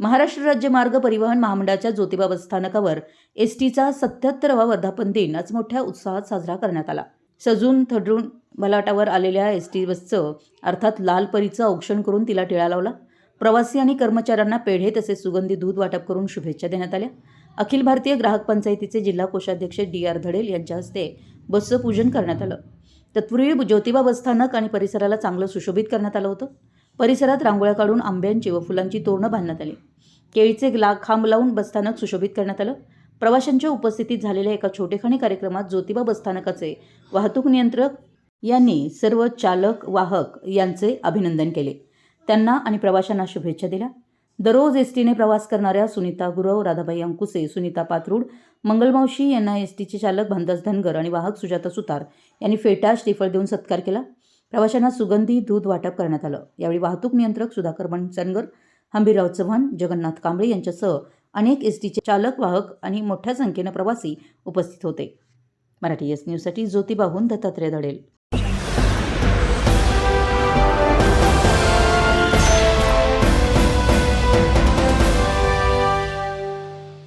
महाराष्ट्र राज्य मार्ग परिवहन महामंडळाच्या ज्योतिबा स्थानकावर एस टीचा सत्याहत्तरावा वर्धापन दिन आज मोठ्या उत्साहात साजरा करण्यात आला. सजून थडरून मलाटावर आलेल्या एस टी बसचं अर्थात लाल परीचं औक्षण करून तिला टिळा लावला. प्रवासी आणि कर्मचाऱ्यांना पेढे तसेच सुगंधी दूध वाटप करून शुभेच्छा देण्यात आल्या. अखिल भारतीय ग्राहक पंचायतीचे जिल्हा कोषाध्यक्ष डी आर धडेल यांच्या हस्ते बसचं पूजन करण्यात आलं. तत्पूर्वी ज्योतिबा बसस्थानक आणि परिसराला चांगलं सुशोभित करण्यात आलं होतं. परिसरात रांगोळ्या काढून आंब्यांची व फुलांची तोरणं बांधण्यात आली. केळीचे ला खांब लावून बसस्थानक सुशोभित करण्यात आलं. प्रवाशांच्या उपस्थितीत झालेल्या एका छोटेखानी कार्यक्रमात ज्योतिबा बसस्थानकाचे वाहतूक नियंत्रक यांनी सर्व चालक वाहक यांचे अभिनंदन केले. त्यांना आणि प्रवाशांना शुभेच्छा दिल्या. दररोज एस टीने प्रवास करणाऱ्या सुनीता गुरव राधाबाई अंकुसे सुनीता पात्रूड मंगलमावशी यांना एस टीचे चालक भानदास धनगर आणि वाहक सुजाता सुतार यांनी फेटा श्रीफळ देऊन सत्कार केला. प्रवाशांना सुगंधी दूध वाटप करण्यात आलं. यावेळी वाहतूक नियंत्रक सुधाकर बनसनगर हंबीरराव चव्हाण जगन्नाथ कांबळे यांच्यासह अनेक एस टीचे चालक वाहक आणि मोठ्या संख्येनं प्रवासी उपस्थित होते. मराठी एस न्यूजसाठी ज्योतिबाहून दत्तात्रय दडेल.